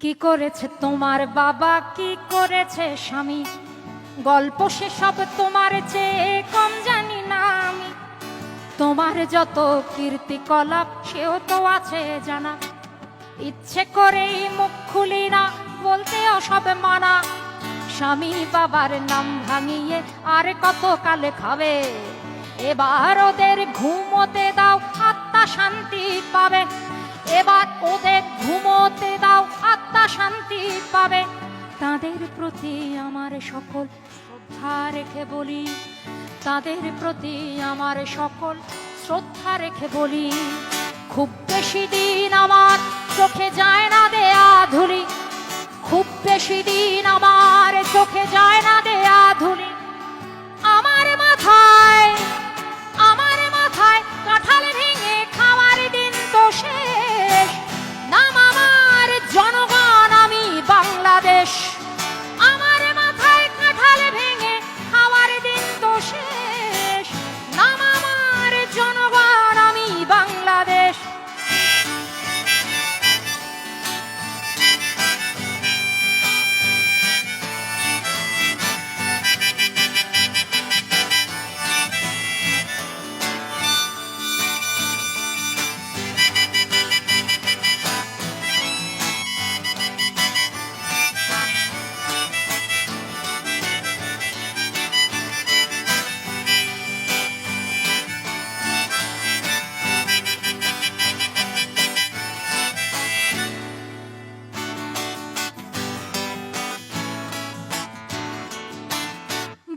কি করেছে তোমার বাবা? কি করেছে স্বামী? গল্প সেসব তোমার চেয়ে কম জানি না আমি। তোমার যত কীর্তিকলাপ, সেও তো আছে জানা। ইচ্ছে করেই মুখ খুলি না, বলতে সব মানা। স্বামী বাবার নাম ভাঙিয়ে আর কত কালে খাবে? এবার ওদের ঘুমোতে দাও, আত্মা শান্তি পাবে। এবার ওদের পাবে তাদের প্রতি আমার সকল শ্রদ্ধা রেখে বলি। তাদের প্রতি আমার সকল শ্রদ্ধা রেখে বলি। খুব বেশি দিন আমার চোখে যায় না দেয়া ধুলি।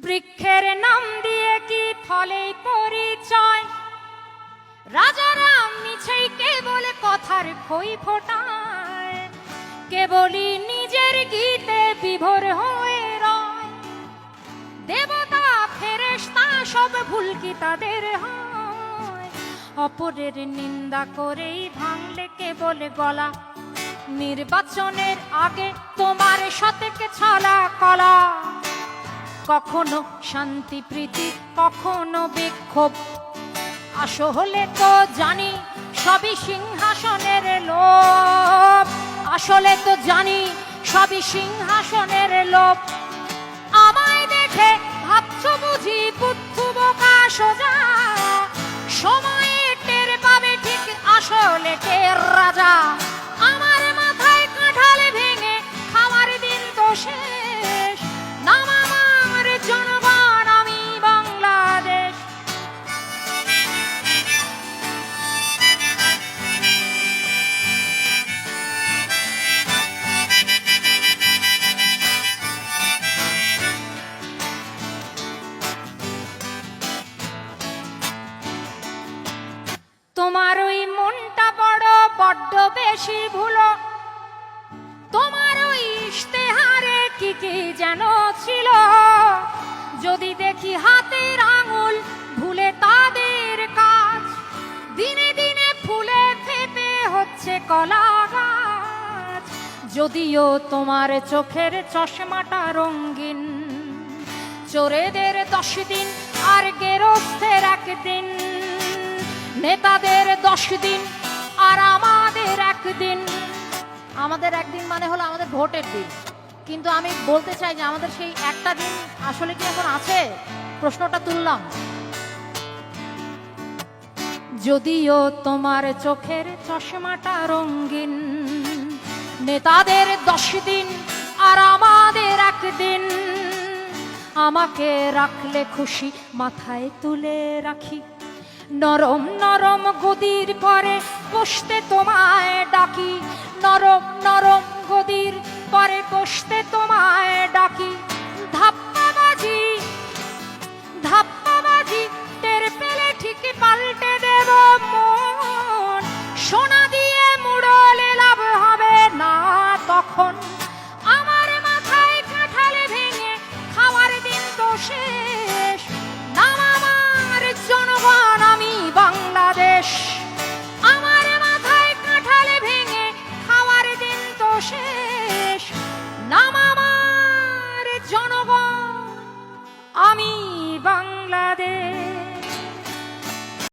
বৃক্ষের নাম দিয়ে কি ফলে পরিচয়? রাজারা মিছেই কেবল কথার খই ফোটায়। কেবলই নিজের গীতে বিভোর হয়ে রয়। দেবতা, ফেরেশতা সব ভুল কি তাদের হয়? অপরের নিন্দা করেই ভাঙলে কেবল গলা। নির্বাচনের আগে তোমার সতেকে ছলা কলা। কখনো শান্তি, প্রীতি, কখনো বিক্ষোভ। আসো হলে তো জানি সবই সিংহাসনের লোভ। আসলে তো জানি সবই সিংহাসনের লোভ। আমায় দেখে ভাবছ বুঝি পুত্র বোকা সোজা বেশি ভুলো। তোমার ওই ইশতেহারে কি কি যেন ছিল? যদি দেখি হাতের আঙুল, ভুলে তাদের কাজ। দিনে দিনে ফুলে ফেপে হচ্ছে কলা গাছ। যদিও তোমার চোখের চশমাটা রঙিন, চোরেদের দশ দিন আর গেরস্থের একদিন। নেতাদের দশ দিন আর আমাদের একদিন আমাদের একদিন মানে হলো আমাদের ভোটের দিন। কিন্তু আমি বলতে চাই যে আমাদের সেই একটা দিন আসলে কি এখন আছে? প্রশ্নটা তুললাম। যদিও তোমার চোখের চশমাটা রঙিন, নেতাদের দশ দিন আর আমাদের একদিন, আমাকে রাখলে খুশি, মাথায় তুলে রাখি। নরম নরম গদির পরে বসতে তোমায় ডাকি। নরম নরম গদির পরে বসতে তোমায় ডাকি। ধাপ্পাবাজি ধাপ্পাবাজি, টের পেলে ঠিক পাল্টে দেব মন। সোনা crochet.